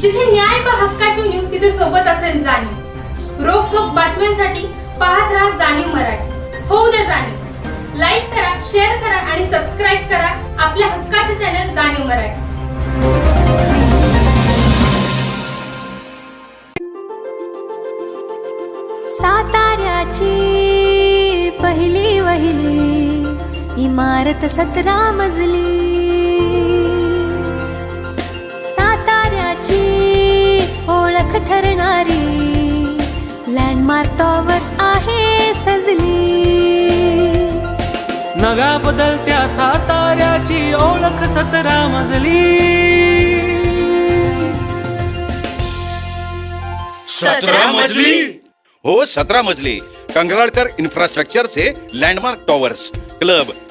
जिथे न्याय व हक्काची न्यूज तिथे सोबत असेल जाणीव. रोख ठोक बातम्यांसाठी पाहत राहा जाणीव मराठी. होऊ द्या जाणीव. लाईक करा शेअर करा आणि सबस्क्राईब करा आपल्या हक्काचे चॅनल जाणीव मराठी. साताऱ्याची पहिली वहिली इमारत सतरा मजली. नव्या बदलत्या साताऱ्याची ओळख सतरा मजली. सतरा मजली? हो सतरा मजली. कंगराळकर इन्फ्रास्ट्रक्चरचे landmark towers club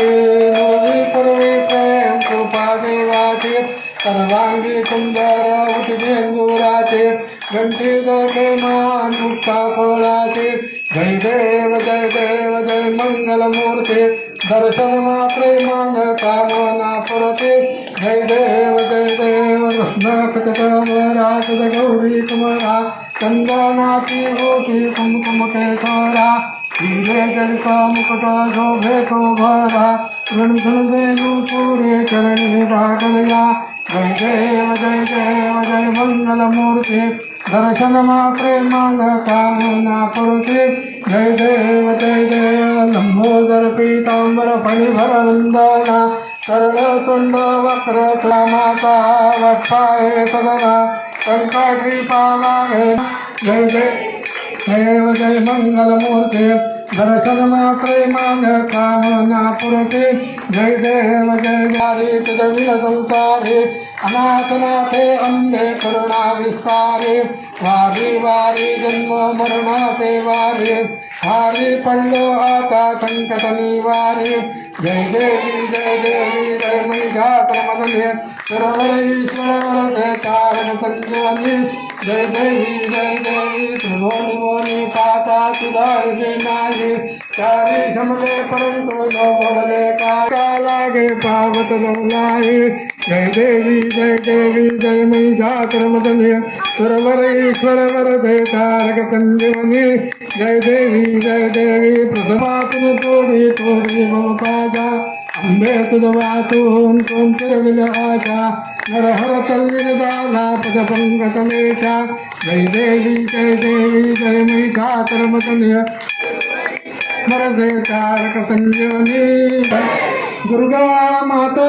विघ्नाचे नोंदी पूर्वी प्रेम कृपा देवाचे सर्वांगी सुंदर उठेंदुराचे घंटी दे मान मुक्ता फळाचे जय देव जय देव जय मंगल मूर्ती. दर्शन मात्रे मान कामना पुरते जय देव जय देव राज गौरी कुमरा चंदनाची होती कुमकुम केशरा हिरे जलका मुकुट शोभे तो भरा ऋणधन देनु सूर्य चरणी भागलया जय देव जय देव जय मंगल मूर्ति दर्शन मात्रे मांग कामना पुरते जय देव जय देव लंबोदर पीतांबर फणिभर वंदना सरळ तुंड वक्र माता वक्षाए सदना कंकाठी पावागे जय जय देव जय मंगल मूर्ती दर्शन मान कामना पुरते। जय देव जय जारी तुझविल संसारे। अनाथनाथे अंधे करुणा विस्तारे। वारी वारी जन्म मरणाचे वारे। हारी पडलो आता संकट निवारे। जय देवी जय देवी जय मैघा प्रमदने सुरवर ईश्वर वरदे कारण संजीवनी जय जय जय जय त्रिभुवन मोनी पाता सुधारते नाही चारी शमले परंतु न बोलले का लागे पावत लाहे जय देवी जय देवी जय महिषात्र मदने सुरवर ईश्वर वर तारक संजीवनी। जय देवी जय देवी प्रथमातून तोडी तोडी मम पाजा अंबे तुझवातून कोणते आशा नरहर तल्विन दाना पद पंकतमेशा जय देवी जय देवी जय महिषा कर्मतनय स्मरते तारक संजीवनी दुर्गा माता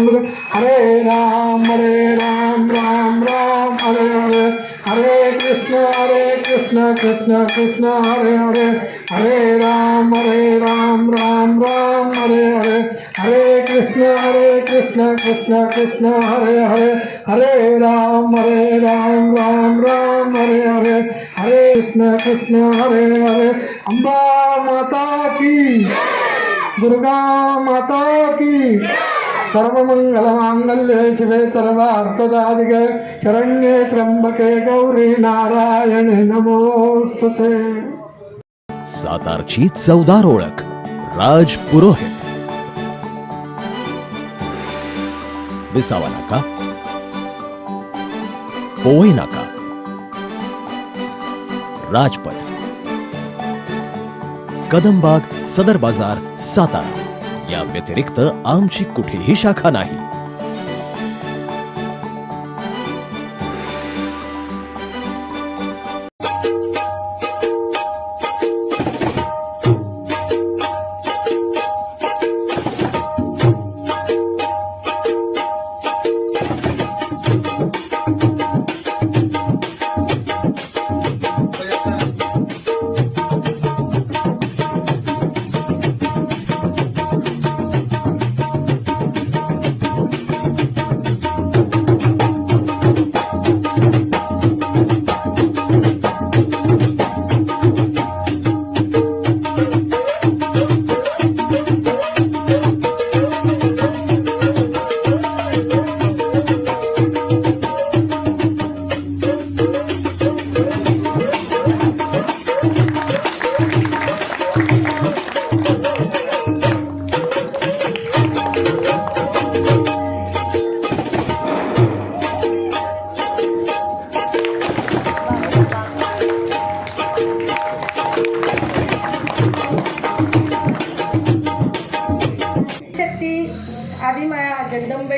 रे श्रीजगन्नाथं गोपिकावल्लभं जानकीनायकं रामचन्द्रं रे हरे राम हरे राम राम राम, हरे हरे हरे कृष्ण हरे कृष्ण कृष्ण कृष्ण, हरे हरे हरे राम हरे राम राम राम, हरे हरे हरे कृष्ण हरे कृष्ण कृष्ण कृष्ण, हरे हरे हरे राम हरे राम राम राम, हरे हरे हरे कृष्ण कृष्ण, हरे हरे, अम्बा माता की, दुर्गा माता की सर्वमङ्गलमाङ्गल्ये शिवे सर्वार्थदादिके शरण्ये त्र्यम्बके गौरी नारायणे नमोऽस्तु ते। सातारची चौदार ओळख राज पुरोहित। विसावा नाका। पोवई नाका। राजपथ। कदमबाग सदर बाजार सातारा। या व्यतिरिक्त आमची कुठेही शाखा नाही.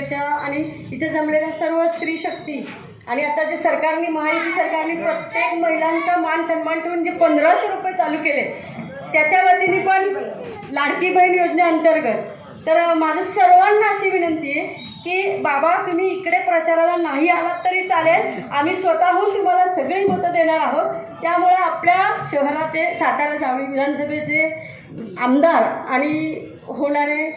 जगदंबेच्या आणि इथे जमलेल्या सर्व स्त्री शक्ती. आणि आता जे सरकारने महायुती सरकारने प्रत्येक महिलांचा मान सन्मान ठेवून जे पंधराशे रुपये चालू केले त्याच्या वतीने पण लाडकी बहीण योजनेअंतर्गत तर माझं सर्वांना अशी विनंती आहे की बाबा तुम्ही इकडे प्रचाराला नाही आलात तरी चालेल. आम्ही स्वतःहून तुम्हाला सगळी मतं देणार आहोत. त्यामुळे आपल्या शहराचे सातारा जावळी विधानसभेचे आमदार आणि होणारे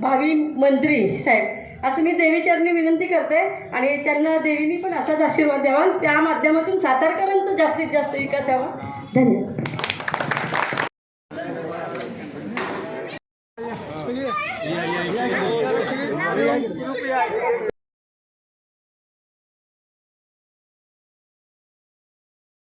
भावी मंत्री साहेब असं मी देवीचरणी विनंती करते आणि त्यांना देवीनी पण असाच आशीर्वाद द्यावा त्या माध्यमातून सातारकरांचा जास्तीत जास्त विकास व्हावा धन्यवाद.